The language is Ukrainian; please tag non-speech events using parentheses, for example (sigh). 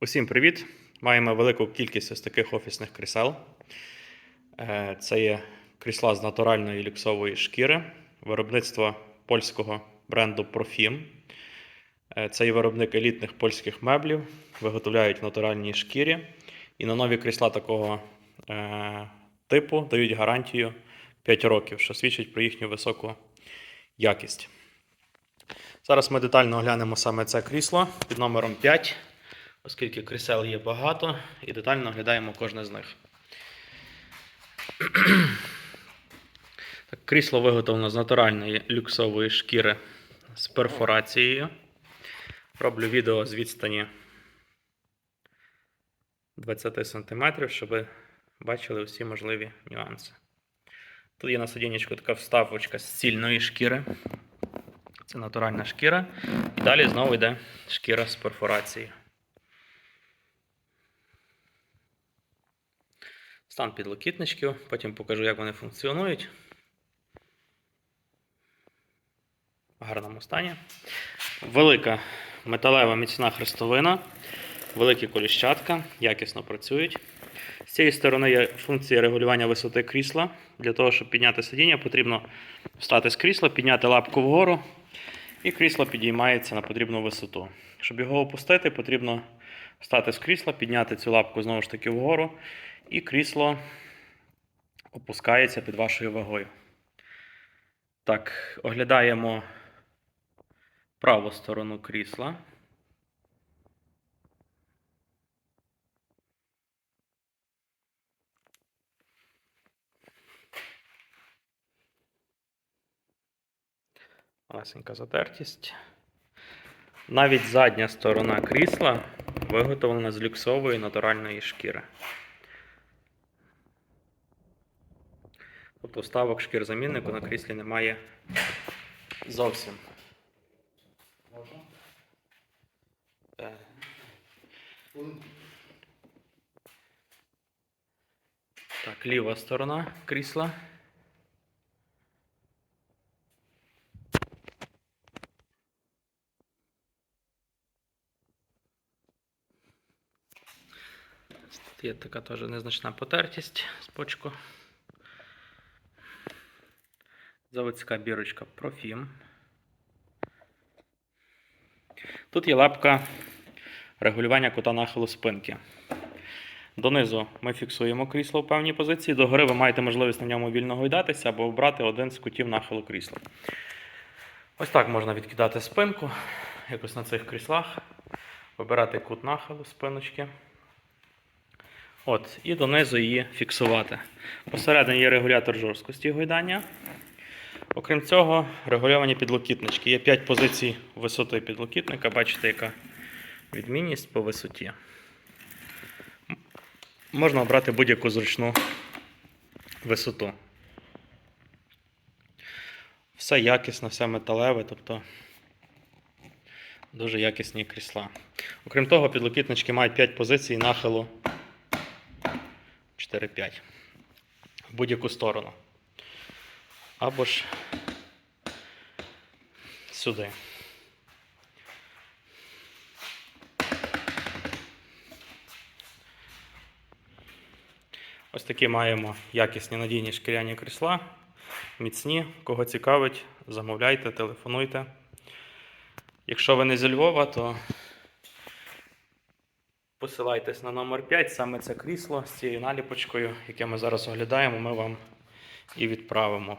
Усім привіт! Маємо велику кількість ось таких офісних крісел. Е, Це є крісла з натуральної люксової шкіри, виробництво польського бренду Profim. Е, Це є виробник елітних польських меблів, виготовляють в натуральній шкірі. І на нові крісла такого е, типу дають гарантію 5 років, що свідчить про їхню високу якість. Зараз ми детально оглянемо саме це крісло під номером 5 оскільки крісел є багато, і детально оглядаємо кожне з них. (clears throat) Так, крісло виготовлено з натуральної люксової шкіри з перфорацією. Роблю відео з відстані 20 см, щоб ви бачили всі можливі нюанси. Тут є на сидінечку така вставочка з цільної шкіри. Це натуральна шкіра. І далі знову йде шкіра з перфорацією. Стан підлокітничків, потім покажу, як вони функціонують. В гарному стані. Велика металева міцна хрестовина, великі коліщатка, якісно працюють. З цієї сторони є функція регулювання висоти крісла. Для того, щоб підняти сидіння, потрібно встати з крісла, підняти лапку вгору, і крісло підіймається на потрібну висоту. Щоб його опустити, потрібно встати з крісла, підняти цю лапку знову ж таки вгору, і крісло опускається під вашою вагою. Так, оглядаємо праву сторону крісла. Масенька затертість. Навіть задня сторона крісла виготовлена з люксової натуральної шкіри. Тобто вставок шкір заміннику на кріслі немає зовсім. Е, Так, ліва сторона крісла. Тут є така теж незначна потертість з бочку. Заводська бірочка Profim. Тут є лапка регулювання кута нахилу спинки. Донизу ми фіксуємо крісло в певній позиції. Догори ви маєте можливість на ньому вільно гойдатися або обрати один з кутів нахилу крісла. Ось так можна відкидати спинку, якось на цих кріслах. Вибирати кут нахилу спиночки. От, і донизу її фіксувати. Посередині є регулятор жорсткості гойдання. Окрім цього, регульовані підлокітнички. Є 5 позицій висоти підлокітника. Бачите, яка відмінність по висоті. Можна обрати будь-яку зручну висоту. Все якісно, все металеве, тобто дуже якісні крісла. Окрім того, підлокітнички мають 5 позицій нахилу 4-5 в будь-яку сторону. Або ж сюди. Ось такі маємо якісні надійні шкіряні крісла. Міцні. Кого цікавить, замовляйте, телефонуйте. Якщо ви не зі Львова, то посилайтесь на номер 5, саме це крісло з цією наліпочкою, яке ми зараз оглядаємо, ми вам і відправимо.